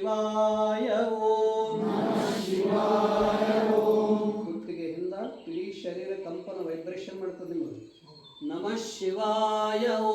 ಶಿವಾಯ ಓಂ ಕುತ್ತಿಗೆ ಹಿಂದ ಇಡೀ ಶರೀರ ಕಂಪನ ವೈಬ್ರೇಷನ್ ಮಾಡ್ತದೆ ನಿಮ್ಮದು ನಮಃ ಶಿವಾಯ ಓ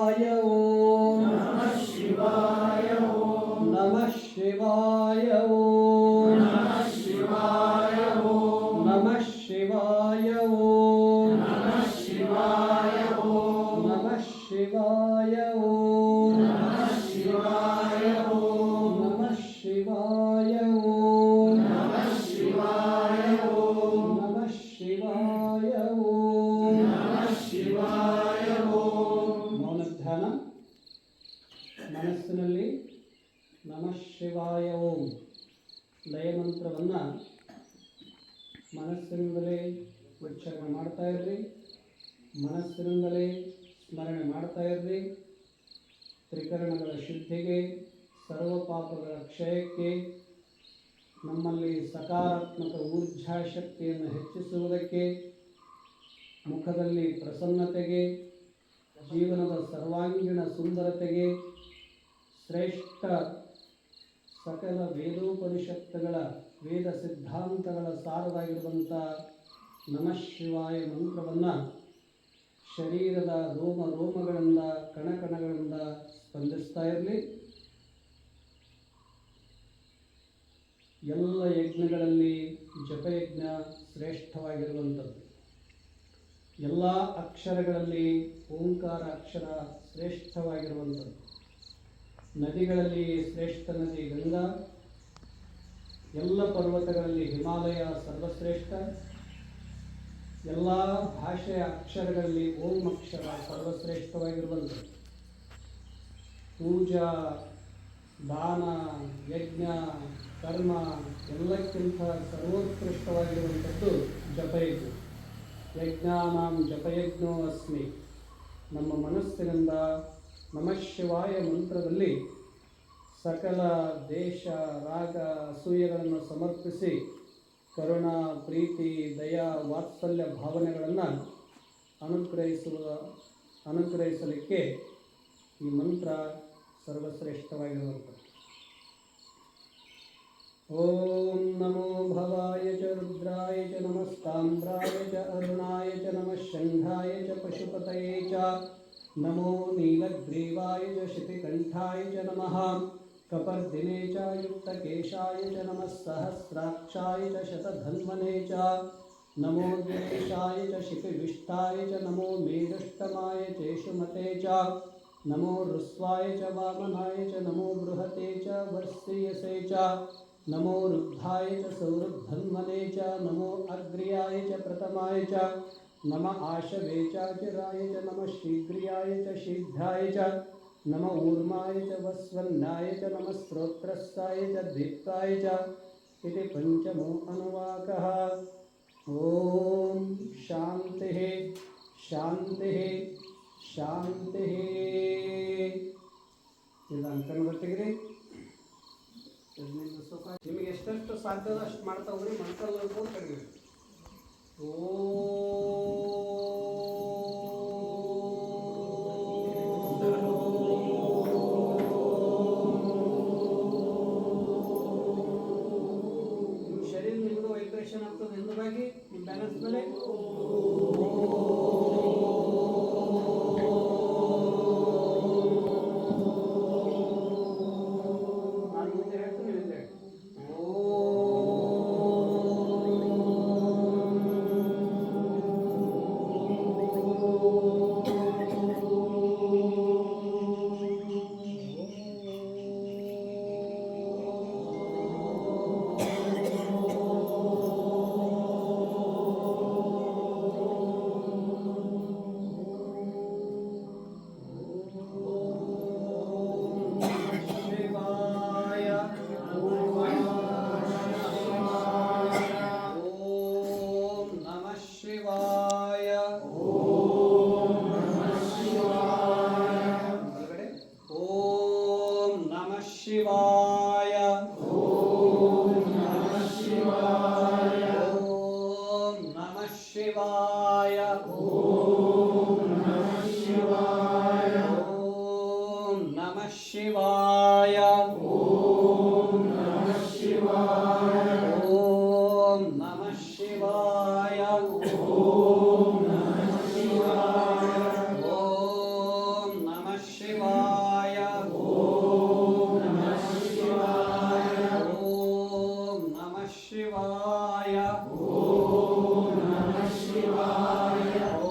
olha ಮನಸ್ಸಿನಿಂದಲೇ ಉಚ್ಚಾರಣೆ ಮಾಡ್ತಾ ಇರ್ರಿ. ಮನಸ್ಸಿನಿಂದಲೇ ಸ್ಮರಣೆ ಮಾಡ್ತಾ ಇರ್ರಿ. ತ್ರಿಕರಣಗಳ ಶುದ್ಧಿಗೆ, ಸರ್ವ ಪಾಪಗಳ ಕ್ಷಯಕ್ಕೆ, ನಮ್ಮಲ್ಲಿ ಸಕಾರಾತ್ಮಕ ಊರ್ಜಾ ಶಕ್ತಿಯನ್ನು ಹೆಚ್ಚಿಸುವುದಕ್ಕೆ, ಮುಖದಲ್ಲಿ ಪ್ರಸನ್ನತೆಗೆ, ಜೀವನದ ಸರ್ವಾಂಗೀಣ ಸುಂದರತೆಗೆ, ಶ್ರೇಷ್ಠ ಸಕಲ ವೇದೋಪನಿಷತ್ತುಗಳ ವೇದ ಸಿದ್ಧಾಂತಗಳ ಸಾರವಾಗಿರುವಂಥ ನಮಃ ಶಿವಾಯ ಮಂತ್ರವನ್ನು ಶರೀರದ ರೋಮ ರೋಮಗಳಿಂದ, ಕಣಕಣಗಳಿಂದ ಸ್ಪಂದಿಸ್ತಾ ಇರಲಿ. ಎಲ್ಲ ಯಜ್ಞಗಳಲ್ಲಿ ಜಪಯಜ್ಞ ಶ್ರೇಷ್ಠವಾಗಿರುವಂಥದ್ದು. ಎಲ್ಲ ಅಕ್ಷರಗಳಲ್ಲಿ ಓಂಕಾರ ಅಕ್ಷರ ಶ್ರೇಷ್ಠವಾಗಿರುವಂಥದ್ದು. ನದಿಗಳಲ್ಲಿ ಶ್ರೇಷ್ಠ ನದಿ ಗಂಗಾ ಎಲ್ಲ ಪರ್ವತಗಳಲ್ಲಿ ಹಿಮಾಲಯ ಸರ್ವಶ್ರೇಷ್ಠ. ಎಲ್ಲ ಭಾಷೆಯ ಅಕ್ಷರಗಳಲ್ಲಿ ಓಂ ಅಕ್ಷರ ಸರ್ವಶ್ರೇಷ್ಠವಾಗಿರುವಂಥದ್ದು. ಪೂಜಾ, ದಾನ, ಯಜ್ಞ, ಕರ್ಮ ಎಲ್ಲಕ್ಕಿಂತ ಸರ್ವೋತ್ಕೃಷ್ಟವಾಗಿರುವಂಥದ್ದು ಜಪಯಜ್ಞ. ಯಜ್ಞಾನಾಂ ಜಪಯಜ್ಞೋ ಅಸ್ಮಿ. ನಮ್ಮ ಮನಸ್ಸಿನಿಂದ ನಮಃ ಶಿವಾಯ ಮಂತ್ರದಲ್ಲಿ ಸಕಲ ದೇಶ, ರಾಗ, ಅಸೂಯೆಗಳನ್ನು ಸಮರ್ಪಿಸಿ ಕರುಣ, ಪ್ರೀತಿ, ದಯಾ, ವಾತ್ಸಲ್ಯ ಭಾವನೆಗಳನ್ನು ಅನುಗ್ರಹಿಸುವ, ಅನುಗ್ರಹಿಸಲಿಕ್ಕೆ ಈ ಮಂತ್ರ ಸರ್ವಶ್ರೇಷ್ಠವಾಗಿರುವಂಥದ್ದು. ಓಂ ನಮೋ ಭವಾಯ ಚ ರುದ್ರಾಯ ಚ ನಮಸ್ತಾಮ್ರಾಯ ಚ ಅರುಣಾಯ ಚ ನಮಃ ಶಂಘಾಯ ಚ ಪಶುಪತಯೇ ಚ ನಮೋ ನೀಲಗ್ರೀವಾಯ ಚ ಶಿತಿಕಂಠಾಯ ಚ ನಮಃ कपर्दिने च युक्तकेशाय च नमः सहस्राक्षाय च शतधन्वने च नमो गणेशाय च शिपिविष्टाय च नमो मेदुष्टमाय चेशुमते च नमो रुस्वाय च वामनाय च नमो बृहते च वर्षीयसे च नमो रुद्धाय च सौरुद्धन्वने च नमो अग्र्याय च प्रथमाय च नम आशवे चाचराय च नम शीघ्रियाय च शीघ्राय च नम ऊर्माय च वस्वन्नाय च नम स्त्रोत्रस्साय च दीप्ताय च इति पञ्चमो अनुवाकः। ॐ शान्तिः शान्तिः शान्तिः। ಗಿರಿ ನಿಮಗೆ ಎಷ್ಟೆಷ್ಟು ಸಾಧ್ಯದಷ್ಟು ಮಾಡ್ತಾ ಹೋಗ್ರಿ ಮಂತ್ರ ಓ शिवाय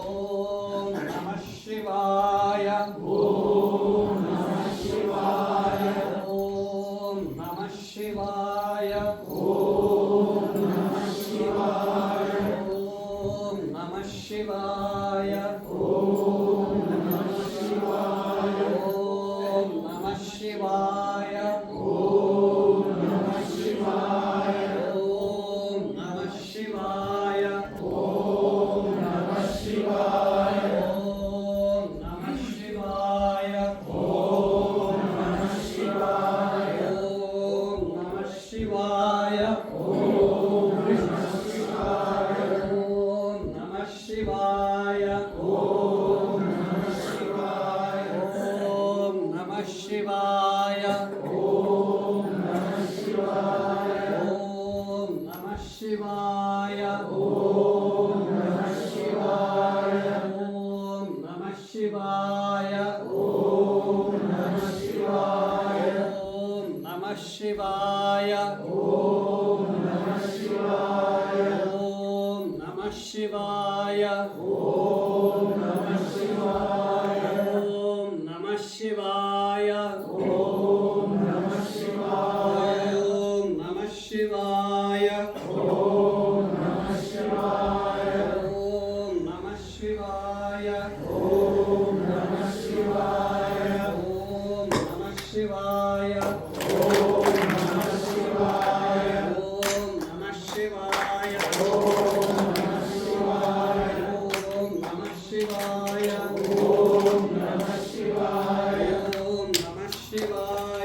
शिवाय। ओ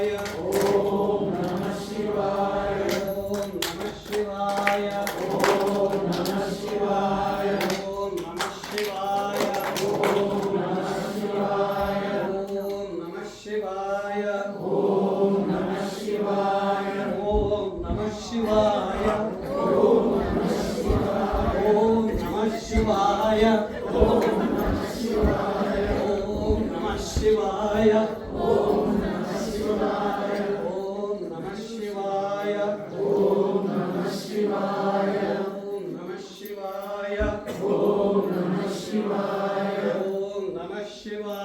Aleluia. しては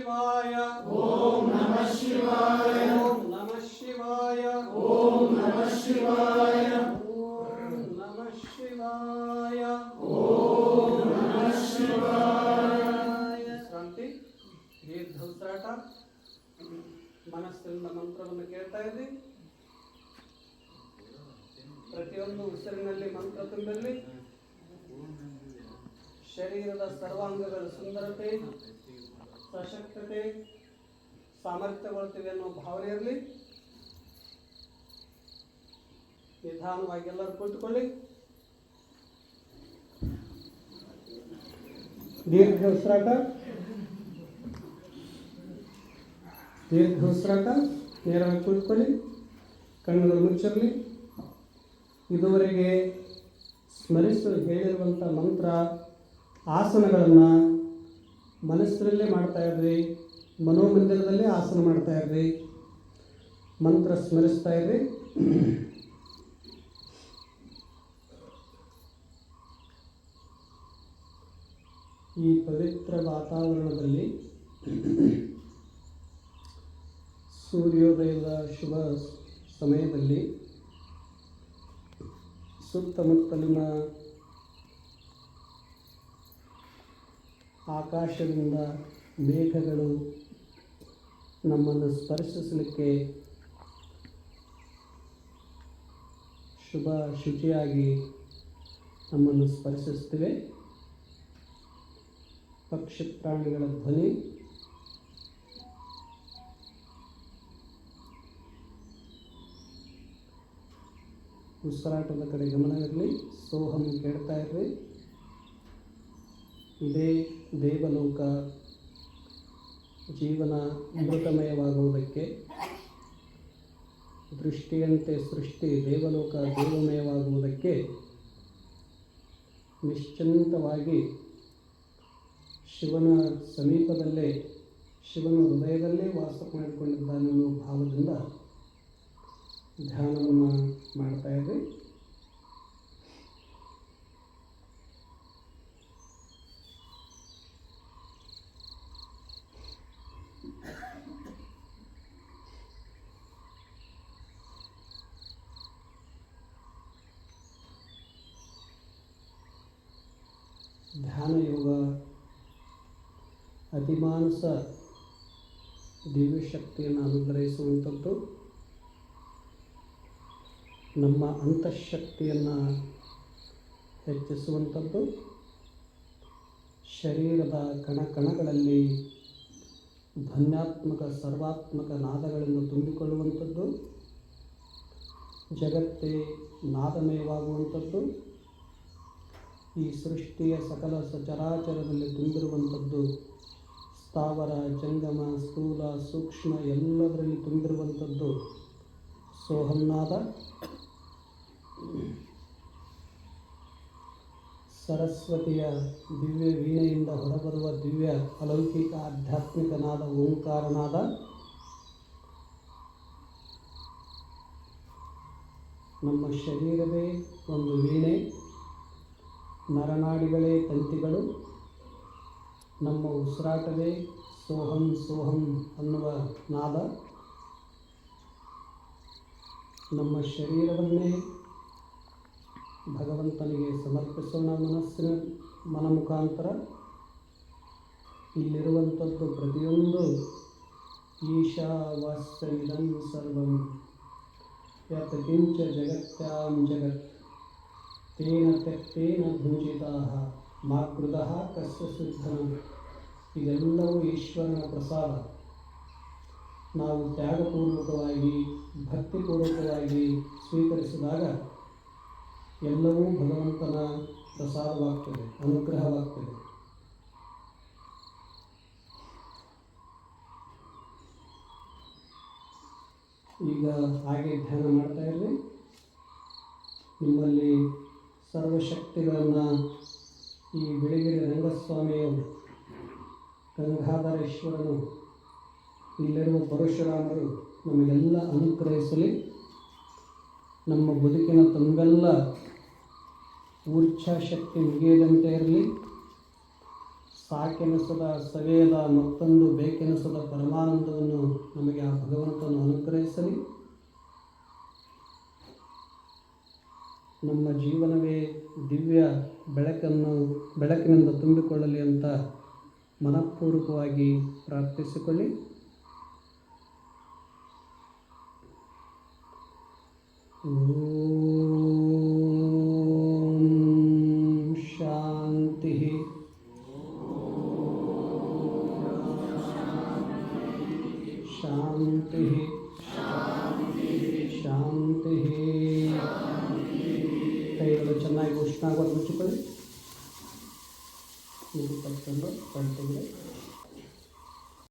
ಶಿವಾಯ. ಓಂ ನಮಃ ಶಿವಾಯ. ಓಂ ನಮಃ ಶಿವಾಯ. ಓಂ ನಮಃ ಶಿವಾಯ. ಓಂ ನಮಃ ಶಿವಾಯ. ಶಾಂತಿ ದೀರ್ಘ ಉಸಿರಾಟ. ಮನಸ್ಸಿನಿಂದ ಮಂತ್ರವನ್ನು ಕೇಳ್ತಾ ಇದ್ದಿ ಪ್ರತಿಯೊಂದು ಉಸಿರಿನಲ್ಲಿ ಮಂತ್ರ ತುಂಬಲ್ಲಿ ಶರೀರದ ಸರ್ವಾಂಗಗಳ ಸುಂದರತೆ. ಸಶಕ್ತತೆ ಸಾಮರ್ಥ್ಯಗೊಳ್ತೀವಿ ಅನ್ನೋ ಭಾವನೆ ಇರಲಿ. ನಿಧಾನವಾಗಿ ಎಲ್ಲರೂ ಕುಳಿತುಕೊಳ್ಳಿ. ದೀರ್ಘ ಉಸಿರಾಟ. ದೀರ್ಘ ಉಸಿರಾಟ. ನೇರವಾಗಿ ಕುಳಿತುಕೊಳ್ಳಿ. ಕಣ್ಣುಗಳು ಮುಚ್ಚಿರಲಿ. ಇದುವರೆಗೆ ಸ್ಮರಿಸಲು ಹೇಳಿರುವಂಥ ಮಂತ್ರ, ಆಸನಗಳನ್ನು ಮನಸ್ಸಿನಲ್ಲೇ ಮಾಡ್ತಾ ಇರ್ರಿ, ಮನೋಮಂದಿರದಲ್ಲೇ ಆಸನ ಮಾಡ್ತಾ ಇರ್ರಿ, ಮಂತ್ರ ಸ್ಮರಿಸ್ತಾ ಇರ್ರಿ. ಈ ಪವಿತ್ರ ವಾತಾವರಣದಲ್ಲಿ ಸೂರ್ಯೋದಯದ ಶುಭ ಸಮಯದಲ್ಲಿ ಸುತ್ತಮುತ್ತಲಿನ ಆಕಾಶದಿಂದ ಮೇಘಗಳು ನಮ್ಮನ್ನು ಸ್ಪರ್ಶಿಸಲಿಕ್ಕೆ ಶುಭ ಶುಚಿಯಾಗಿ ನಮ್ಮನ್ನು ಸ್ಪರ್ಶಿಸ್ತಿವೆ ಪಕ್ಷಿ ಪ್ರಾಣಿಗಳ ಧ್ವನಿ. ಉಸಿರಾಟದ ಕಡೆ ಗಮನ ಇರಲಿ. ಸೋಹಂ ಕೇಳ್ತಾ ಇರ್ರಿ ಇದೇ ದೇವಲೋಕ ಜೀವನ ಅಮೃತಮಯವಾಗುವುದಕ್ಕೆ ದೃಷ್ಟಿಯಂತೆ ಸೃಷ್ಟಿ ದೇವಲೋಕ ದೇವಮಯವಾಗುವುದಕ್ಕೆ ನಿಶ್ಚಿಂತವಾಗಿ ಶಿವನ ಸಮೀಪದಲ್ಲೇ, ಶಿವನ ಹೃದಯದಲ್ಲೇ ವಾಸ ಮಾಡಿಕೊಂಡಿದ್ದಾನೆನ್ನೋ ಭಾವದಿಂದ ಧ್ಯಾನವನ್ನು ಮಾಡ್ತಾ ಇದ್ರಿ ಧ್ಯಾನ ಯೋಗ ಅತಿಮಾನಸ ದಿವ್ಯಶಕ್ತಿಯನ್ನು ಅನುಗ್ರಹಿಸುವಂಥದ್ದು, ನಮ್ಮ ಅಂತಃಶಕ್ತಿಯನ್ನು ಹೆಚ್ಚಿಸುವಂಥದ್ದು, ಶರೀರದ ಕಣಕಣಗಳಲ್ಲಿ ಧ್ವನ್ಯಾತ್ಮಕ, ಸರ್ವಾತ್ಮಕ ನಾದಗಳನ್ನು ತುಂಬಿಕೊಳ್ಳುವಂಥದ್ದು, ಜಗತ್ತೇ ನಾದಮಯವಾಗುವಂಥದ್ದು. ಈ ಸೃಷ್ಟಿಯ ಸಕಲ ಸಚರಾಚರದಲ್ಲಿ ತುಂಬಿರುವಂಥದ್ದು. ಸ್ಥಾವರ, ಜಂಗಮ, ಸ್ಥೂಲ, ಸೂಕ್ಷ್ಮ ಎಲ್ಲದರಲ್ಲಿ ತುಂಬಿರುವಂಥದ್ದು. ಸೋಹನ್ನಾದ ಸರಸ್ವತಿಯ ದಿವ್ಯ ವೀಣೆಯಿಂದ ಹೊರಬರುವ ದಿವ್ಯ ಅಲೌಕಿಕ ಆಧ್ಯಾತ್ಮಿಕನಾದ ಓಂಕಾರನಾದ ನಮ್ಮ ಶರೀರವೇ ಒಂದು ವೀಣೆ. ನರನಾಡಿಗಳೇ ತಂತಿಗಳು, ನಮ್ಮ ಉಸಿರಾಟವೇ ಸೋಹಂ ಸೋಹಂ ಅನ್ನುವ ನಾದ. ನಮ್ಮ ಶರೀರವನ್ನೇ ಭಗವಂತನಿಗೆ ಸಮರ್ಪಿಸೋಣ ಮನಸ್ಸಿನ ಮನ ಮುಖಾಂತರ. ಇಲ್ಲಿರುವಂಥದ್ದು ಪ್ರತಿಯೊಂದು ಈಶಾವಾಸ್ಯಮಿದಂ ಸರ್ವಂ. ಯತ್ ಕಿಂಚ ಜಗತ್ಯಾಂ ಜಗತ್ ತೇನ ತೇನ ಭೂಜಿತಾ ಮಾಕೃತಃ ಕಸ್ಯ ಇದೆಲ್ಲವೂ ಈಶ್ವರನ ಪ್ರಸಾದ. ನಾವು ತ್ಯಾಗಪೂರ್ವಕವಾಗಿ, ಭಕ್ತಿಪೂರ್ವಕವಾಗಿ ಸ್ವೀಕರಿಸಿದಾಗ ಎಲ್ಲವೂ ಭಗವಂತನ ಪ್ರಸಾದವಾಗ್ತದೆ, ಅನುಗ್ರಹವಾಗ್ತದೆ. ಈಗ ಹಾಗೆ ಧ್ಯಾನ ಮಾಡ್ತಾ ಇರಲಿ ನಿಮ್ಮಲ್ಲಿ ಸರ್ವಶಕ್ತಿಗಳನ್ನು ಈ ಬಿಳಿಗಿರಿ ರಂಗಸ್ವಾಮಿಯವರು ಗಂಗಾಧರೇಶ್ವರನು, ಇಲ್ಲಿರುವ ಪರಶುರಾಮರು ನಮಗೆಲ್ಲ ಅನುಗ್ರಹಿಸಲಿ. ನಮ್ಮ ಬದುಕಿನ ತುಂಬೆಲ್ಲ ಊರ್ಛಾಶಕ್ತಿ ಮುಗಿಯದಂತೆ ಇರಲಿ. ಸಾಕೆನಿಸದ, ಸವೆಯದ ಮತ್ತೊಂದು ಬೇಕೆನಿಸದ ಪರಮಾನಂದವನ್ನು ನಮಗೆ ಆ ಭಗವಂತನು ಅನುಗ್ರಹಿಸಲಿ. ನಮ್ಮ ಜೀವನವೇ ದಿವ್ಯ ಬೆಳಕನ್ನು ಬೆಳಕಿನಿಂದ ತುಂಬಿಕೊಳ್ಳಲಿ ಅಂತ ಮನಃಪೂರ್ವಕವಾಗಿ ಪ್ರಾರ್ಥಿಸಿಕೊಳ್ಳಿ. ಓಂ